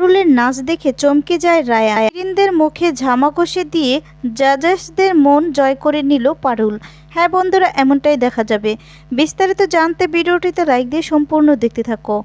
পারুলের নাচ দেখে চমকে যায় রায়া শিরিনদের মুখে ঝামাকষে দিয়ে জাজাসদের মন জয় করে নিল পারুল। হ্যাঁ বন্ধুরা, এমনটাই দেখা যাবে। বিস্তারিত জানতে ভিডিওটিতে লাইক দিয়ে সম্পূর্ণ দেখতে থাকো।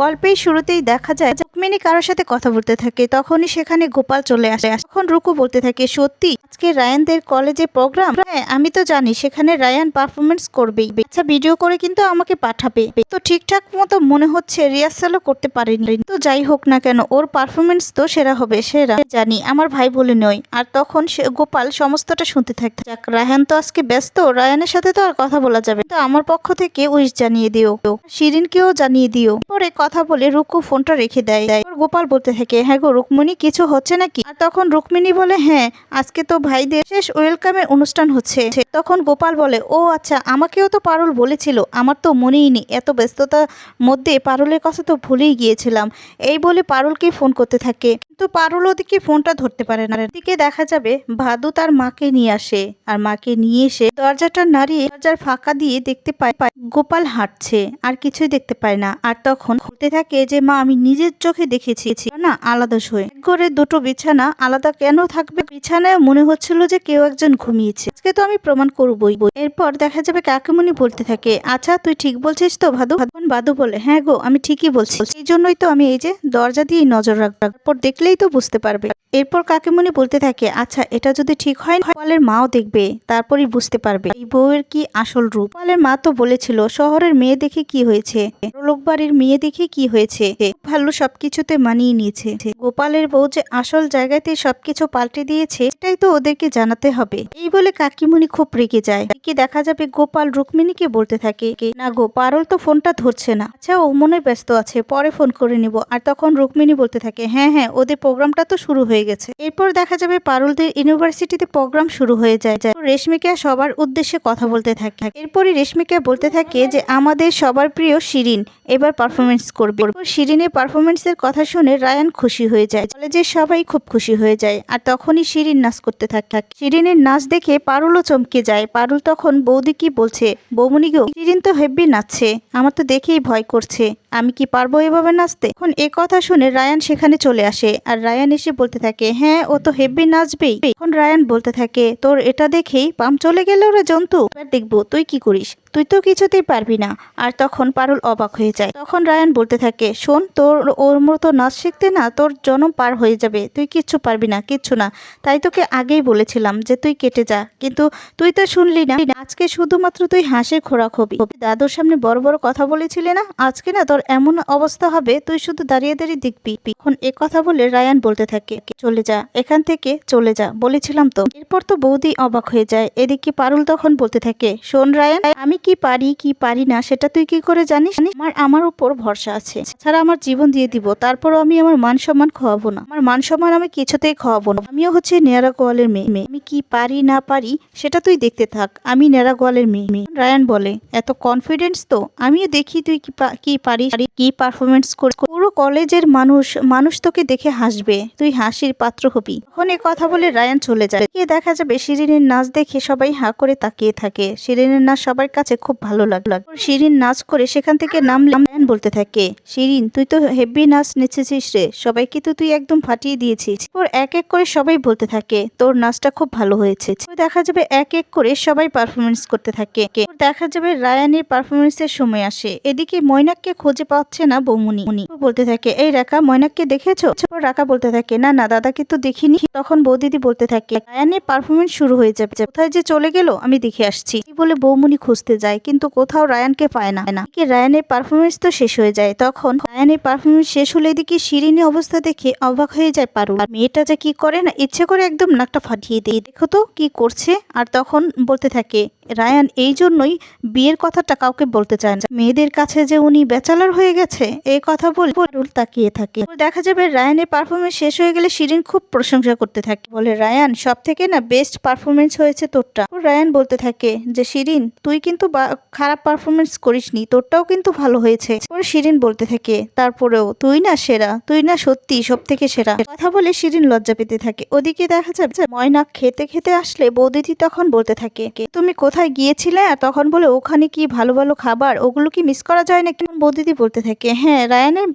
গল্পের শুরুতেই দেখা যায়, রুক্মিণী কারোর সাথে কথা বলতে থাকে, তখনই সেখানে গোপাল চলে আসে। তখন রুকু বলতে থাকে, সত্যি, আজকে রায়ানদের কলেজে প্রোগ্রাম হ্যাঁ আমি তো জানি, সেখানে রায়ান পারফরমেন্স করবেই। আচ্ছা ভিডিও করে কিন্তু আমাকে পাঠাবে। তো ঠিকঠাক মতো মনে হচ্ছে রিহার্সালও করতে পারেনি। তো যাই হোক না কেন, ওর পারফরমেন্স তো সেরা হবে সেরা জানি, আমার ভাই বলে নয়। আর তখন সে গোপাল সমস্তটা শুনতে থাকে। যাক, রায়ান তো আজকে ব্যস্ত রায়ানের সাথে তো আর কথা বলা যাবে তো আমার পক্ষ থেকে উইশ জানিয়ে দিও। শিরিনকেও জানিয়ে দিও। পরে কথা বলে রুকু ফোনটা রেখে দেয়। গোপাল বলতে থাকে হ্যাঁ গো, রুকমণি, কিছু হচ্ছে নাকি? আর তখন রুকমিণী বলে হ্যাঁ আজকে তো ভাইদের শেষ ওয়েলকামের অনুষ্ঠান হচ্ছে। তখন গোপাল বলে, ও আচ্ছা আমাকেও তো পারুল বলেছিল। আমার তো মনেই নেই। এত ব্যস্ততার মধ্যে পারুলের কথা তো ভুলেই গিয়েছিলাম। এই বলে পারুলকে ফোন করতে থাকে। কিন্তু পারুল ওদিকে ফোনটা ধরতে পারে না। এদিকে দেখা যাবে ভাদু তার মাকে নিয়ে আসে আর মাকে নিয়ে এসে দরজাটা নাড়িয়ে দরজার ফাঁকা দিয়ে দেখতে পায় গোপাল হাঁটছে আর কিছুই দেখতে পায় না আর তখন হতে থাকে যে, মা, আমি নিজের চোখে দেখেছি। না আলাদা এক ঘরে দুটো বিছানা, আলাদা কেন থাকবে? বিছানায় মনে হচ্ছিল যে কেউ একজন ঘুমিয়েছে। আজকে তো আমি প্রমাণ করবই। এরপর দেখা যাবে কাকিমণি বলতে থাকে আচ্ছা তুই ঠিক বলছিস তো, ভাদু? ভাদু বলে হ্যাঁ গো, আমি ঠিকই বলছি। এই জন্যই তো আমি এই যে দরজা দিয়ে নজর রাখব। তারপর দেখলেই তো বুঝতে পারবে। এরপর কাকিমণি বলতে থাকে আচ্ছা এটা যদি ঠিক হয় না পালের মাও দেখবে, তারপরই বুঝতে পারবে। এই বউয়ের কি আসল রূপ? পালের মা তো বলেছিল, শহরের মেয়ে দেখে কি হয়েছে? লোক বাড়ির মেয়ে দেখে কি হয়েছে? ভালো সবকিছুতে মানিয়ে নিয়েছে। গোপালের বউ যে আসল জায়গাতে সবকিছু পাল্টে দিয়েছে এটাই তো ওদেরকে জানাতে হবে। এই বলে কাকিমণি খুব রেগে যায়। কি দেখা যাবে গোপাল রুক্মিণীকে বলতে থাকে, না গো, পারল তো ফোনটা ধরছে না। আচ্ছা ও মনে ব্যস্ত আছে, পরে ফোন করে নিব। আর তখন রুক্মিণী বলতে থাকে হ্যাঁ হ্যাঁ ওদের প্রোগ্রামটা তো শুরু হয়ে গেছে। এরপর দেখা যাবে পারুলদের ইউনিভার্সিটিতে প্রোগ্রাম শুরু হয়ে যায় রেশমিকা সবার উদ্দেশ্যে কথা বলতে থাকে। এরপরই রেশমিকা বলতে থাকে যে, আমাদের সবার প্রিয় শিরিন এবার পারফরমেন্স করবে। শিরিনের পারফরমেন্সের কথা শুনে রায়ান খুশি হয়ে যায়। কলেজের সবাই খুব খুশি হয়ে যায়। আর তখনই শিরিন নাচ করতে থাকে। শিরিনের নাচ দেখে পারুলও চমকে যায়। পারুল তখন বৌদি কি বলছে বৌমনি গো, শিরিন তো হেব্বি নাচছে। আমার তো দেখেই ভয় করছে। আমি কি পারব এভাবে নাচতে? এখন এ কথা শুনে রায়ান সেখানে চলে আসে আর রায়ান এসে বলতে থাকে হ্যাঁ ও তো হেব্বি নাচবেই। এখন রায়ান বলতে থাকে, তোর এটা দেখেই পাম চলে গেল রে জন্তু। এবার দেখব, তুই কি করিস? তুই তো কিছুতেই পারবি না। আর তখন পারুল অবাক হয়ে যায়। তখন রায়ান বলতে থাকে, শোন, তোর, ওর মতো নাচ শিখতে না তোর জনম পার হয়ে যাবে। তুই কিচ্ছু পারবি না, কিচ্ছু না। তাই তোকে আগেই বলেছিলাম যে তুই কেটে যা। কিন্তু তুই তো শুনলি না। আজকে শুধুমাত্র তুই হাসে খোরাক হবি। দাদুর সামনে বড় বড় কথা বলেছিলে না? আজকে না তোর এমন অবস্থা হবে, তুই শুধু দাঁড়িয়ে দাঁড়িয়ে দেখবি। এখন এ কথা বলে রায়ান বলতে থাকে, চলে যা, এখান থেকে চলে যা। বলেছিলাম তো। এরপর তো বৌদি অবাক হয়ে যায়। এদিকে পারুল তখন বলতে থাকে, শোন রায়ান, আমি কি পারি কি পারি না, সেটা তুই কি করে জানিস? আমার আমার উপর ভরসা আছে। ছাড়া আমার জীবন দিয়ে দিব, তারপরও আমি আমার মান সম্মান খাওয়াবো না। আমার মান সম্মান আমি কিছুতেই খাওয়াবো না। আমিও হচ্ছে নেয়ারা গোয়ালের মেয়ে। মেয়ে আমি কি পারি, না পারি, সেটা তুই দেখতে থাক। আমি নেড়া গোয়ালের মেয়ে। মেয়ে রায়ান বলে, এত কনফিডেন্স তো? আমিও দেখি তুই কি কি পারিস কি পারফরমেন্স করিস পুরো কলেজের মানুষ মানুষ তোকে দেখে হাসবে। তুই হাসির পাত্র হবি। তখন এ কথা বলে রায়ান চলে যায়। গিয়ে দেখা যাবে শিরিনের নাচ দেখে সবাই হা করে তাকিয়ে থাকে। শিরিনের নাচ সবার কাছে খুব ভালো লাগল শিরিন নাচ করে সেখান থেকে রায়ান বলতে থাকে, শিরিন, তুই তো হেভি নাচ নেচেছিস রে, সবাইকে তো তুই একদম ফাটিয়ে দিয়েছিস। ওর এক এক করে সবাই বলতে থাকে, তোর নাচটা খুব ভালো হয়েছে। দেখা যাবে এক এক করে সবাই পারফরমেন্স করতে থাকে। দেখা যাবে রায়ানের পারফরমেন্সের সময় আসে। এদিকে ময়নাককে খুঁজে পাচ্ছে না বৌমনি। উনি বলতে থাকে, এই রাকা, ময়নাককে দেখেছ? রাকা বলতে থাকে, না না, দাদাকে তো দেখিনি। তখন বৌদিদি বলতে থাকে, রায়ানের পারফরমেন্স শুরু হয়ে যাবে। কোথায় যে চলে গেল, আমি দেখে আসছি। বলে বৌমনি খুঁজতে যায়, কিন্তু কোথাও রায়ানকে পায় না। কি রায়ানের পারফরমেন্স তো শেষ হয়ে যায়। তখন রায়ানের পারফরমেন্স শেষ হলে এদিকে শিরিনী অবস্থা দেখে অবাক হয়ে যায় পারু। আর মেয়েটা যে কি করে না, ইচ্ছে করে একদম নাকটা ফাটিয়ে দেয়। দেখো তো কি করছে, আর তখন বলতে থাকে রায়ান এই জন্যই বিয়ের কথাটা কাউকে বলতে চায় না। মেয়েদের কাছে যে উনি ব্যাচেলার হয়ে গেছে এই কথা বলে পারুল তাকিয়ে থাকে। দেখা যাবে রায়ানের পারফরমেন্স শেষ হয়ে গেলে শিরিন খুব প্রশংসা করতে থাকে। বলে, রায়ান সব থেকে না বেস্ট পারফরমেন্স হয়েছে তোরটা? রায়ান বলতে থাকে যে, শিরিন, তুই কিন্তু খারাপ পারফরমেন্স করিসনি, তোরটাও কিন্তু ভালো হয়েছে। পরে শিরিন বলতে থাকে, তারপরেও, তুই না সেরা, তুই না সত্যি সব থেকে সেরা। কথা বলে শিরিন লজ্জা পেতে থাকে। ওদিকে দেখা যাবে ময়না খেতে খেতে আসলে বৌদিদি তখন বলতে থাকে তুমি কোথায় কোথায় গিয়েছিলে? আর তখন বলে, ওখানে কি ভালো ভালো খাবার? ওগুলো কি মিস করা যায় না কেমন বৌদিদি বলতে থাকে হ্যাঁ রায়ানের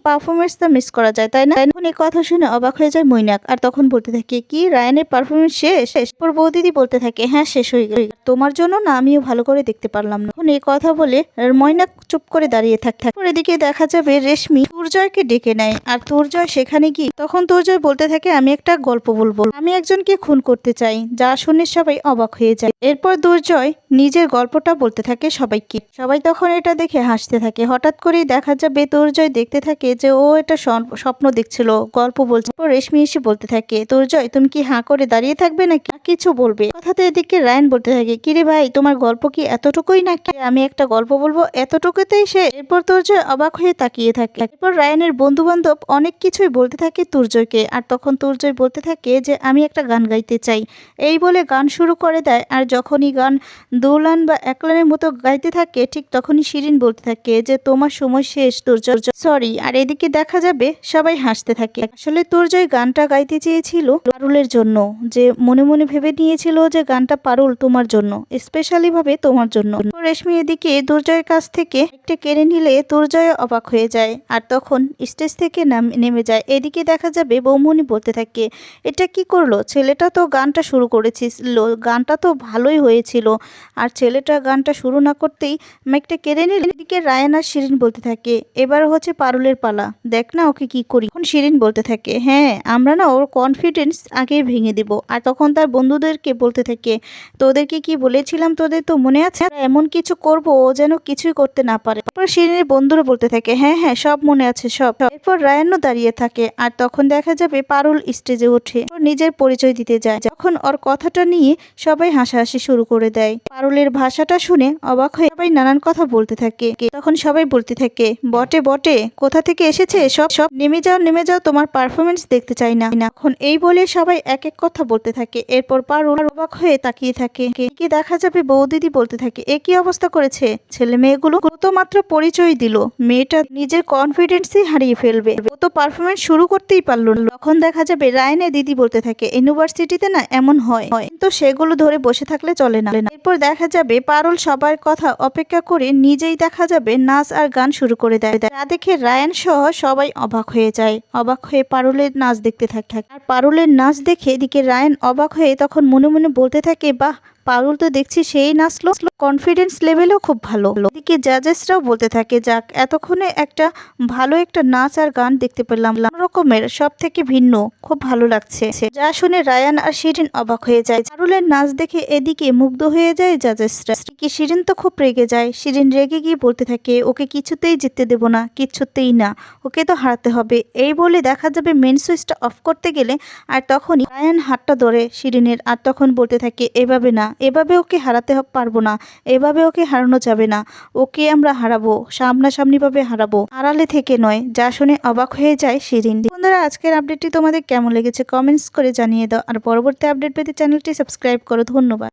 তো মিস করা যায়, তাই না? এখন এই কথা শুনে অবাক হয়ে যায় মৈনাক। আর তখন বলতে থাকে, কি, রায়ানের পারফরমেন্স শেষ? শেষ পর বৌদিদি বলতে থাকে হ্যাঁ শেষ হয়ে গেল। তোমার জন্য না আমিও ভালো করে দেখতে পারলাম না। এখন এই কথা বলে মৈনাক চুপ করে দাঁড়িয়ে থাক থাক। এদিকে দেখা যাবে রেশমি তুর্জয়কে ডেকে নেয়। আর তুর্জয় সেখানে গিয়ে তখন তুর্জয় বলতে থাকে, আমি একটা গল্প বলব। আমি একজনকে খুন করতে চাই, যা শুনে সবাই অবাক হয়ে যায়। এরপর দুর্জয় নিজের গল্পটা বলতে থাকে সবাইকে। সবাই তখন এটা দেখে হাসতে থাকে। হঠাৎ করেই দেখা যাবে দুর্জয় দেখতে থাকে যে ও এটা স্বপ্ন দেখছিল, গল্প বলছে। রেশমি এসে বলতে থাকে দুর্জয় তুমি কি হাঁ করে দাঁড়িয়ে থাকবে নাকি? কিছু বলবে। কথাতে এদিকে রায়ন বলতে থাকে, কিরে ভাই, তোমার গল্প কি এতটুকুই নাকি? আমি একটা গল্প বলব, এতটুকুতেই সে এরপর দুর্জয় অবাক হয়ে তাকিয়ে থাকে। এরপর রায়নের বন্ধু বান্ধব অনেক কিছুই বলতে থাকে তুর্জয়কে, আর তখন তুর্জয় বলতে থাকে যে, আমি একটা গান গাইতে চাই। এই বলে গান শুরু করে দেয়, আর যখনই গান দৌলান বা একলানের মতো গাইতে থাকে, ঠিক তখনই শিরিন বলতে থাকে যে, তোমার সময় শেষ তুর্জয় সরি, আর এদিকে দেখা যাবে সবাই হাসতে থাকে। আসলে তুর্জয় গানটা গাইতে চেয়েছিল পারুলের জন্য, যে মনে মনে ভেবে নিয়েছিল যে গানটা পারুল তোমার জন্য স্পেশালি ভাবে তোমার জন্য। রেশমি এদিকে দুর্জয়ের কাছ থেকে একটা কেড়ে নিলে দুর্জয় অবাক হয়ে যায়, আর তখন স্টেজ থেকে নাম- নেমে যায়। এদিকে দেখা যাবে বৌমনি বলতে থাকে, এটা কি করল? ছেলেটা তো গানটা শুরু করেছিল গানটা তো ভালোই হয়েছিল আর ছেলেটা গানটা শুরু না করতেই মাইকটা কেড়ে নিল। এদিকে রায়ান আর শিরিন বলতে থাকে, এবার হচ্ছে পারুলের পালা। দেখ না ওকে কি করি। এখন শিরিন বলতে থাকে হ্যাঁ আমরা না ওর কনফিডেন্স আগেই ভেঙে দিব। আর তখন তার বন্ধুদেরকে বলতে থাকে, তোদেরকে কি বলেছিলাম তোদের তো মনে আছে? এমন কিছু করব ও যেন কিছুই করতে না পারে। তারপর শিরিনের বন্ধুরা বলতে থাকে হ্যাঁ হ্যাঁ সব মনে আছে, সব। এরপর রায়ানও দাঁড়িয়ে থাকে আর তখন দেখা যাবে পারুল স্টেজে ওঠে। নিজের পরিচয় দিতে যায়। যখন ওর কথাটা নিয়ে সবাই হাসাহাসি শুরু করে দেয়। পারুলের ভাষাটা শুনে অবাক হয়ে সবাই নানান কথা বলতে থাকে। তখন সবাই বলতে থাকে, বটে বটে, কোথা থেকে এসেছে সব সব নেমে যাও নেমে যাও, তোমার পারফরমেন্স দেখতে চাই না। এখন এই বলে সবাই এক এক কথা বলতে থাকে। এরপর পারুল অবাক হয়ে তাকিয়ে থাকে। কি দেখা যাবে বউ দিদি বলতে থাকে, এ কি অবস্থা করেছে? ছেলে মেয়েগুলো ও তো মাত্র পরিচয় দিল। মেয়েটা নিজের কনফিডেন্সই হারিয়ে ফেলবে। ও তো পারফরমেন্স শুরু করতেই পারল তখন দেখা যাবে রায়নে দিদি বলতে থাকে ইউনিভার্সিটিতে না এমন হয়। কিন্তু সেগুলো ধরে বসে থাকলে চলে না। এরপর দেখা যাবে, পারুল সবার কথা অপেক্ষা করে নিজেই দেখা যাবে নাচ আর গান শুরু করে দেয়। তা দেখে রায়ান সহ সবাই অবাক হয়ে যায়। অবাক হয়ে পারুলের নাচ দেখতে থাকে। আর পারুলের নাচ দেখে এদিকে রায়ান অবাক হয়ে তখন মনে মনে বলতে থাকে, বাহ পারুল তো দেখছি সেই নাচলো কনফিডেন্স লেভেলও খুব ভালো। এদিকে জাজেসরাও বলতে থাকে, যাক, এতক্ষণে একটা ভালো একটা নাচ আর গান দেখতে পেলাম। রকমের সব থেকে ভিন্ন, খুব ভালো লাগছে। যা শুনে রায়ান আর শিরিন অবাক হয়ে যায়। পারুলের নাচ দেখে এদিকে মুগ্ধ হয়ে যায় জাজেসরা কি শিরিন তো খুব রেগে যায়। শিরিন রেগে গিয়ে বলতে থাকে, ওকে কিছুতেই জিততে দেব না, কিছুতেই না, ওকে তো হারাতে হবে। এই বলে দেখা যাবে মেন সুইচটা অফ করতে গেলে আর তখনই রায়ান হাতটা ধরে শিরিনের, আর তখন বলতে থাকে, এভাবে না এভাবে ওকে হারাতে পারব না। এভাবে ওকে হারানো যাবে না। ওকে আমরা হারাবো, সামনাসামনিভাবে হারাবো। আড়ালে থেকে নয়, যা শুনে অবাক হয়ে যায় শিরিন বন্ধুরা, আজকের আপডেটটি তোমাদের কেমন লেগেছে কমেন্টস করে জানিয়ে দাও। আর পরবর্তী আপডেট পেতে চ্যানেলটি সাবস্ক্রাইব করো। ধন্যবাদ।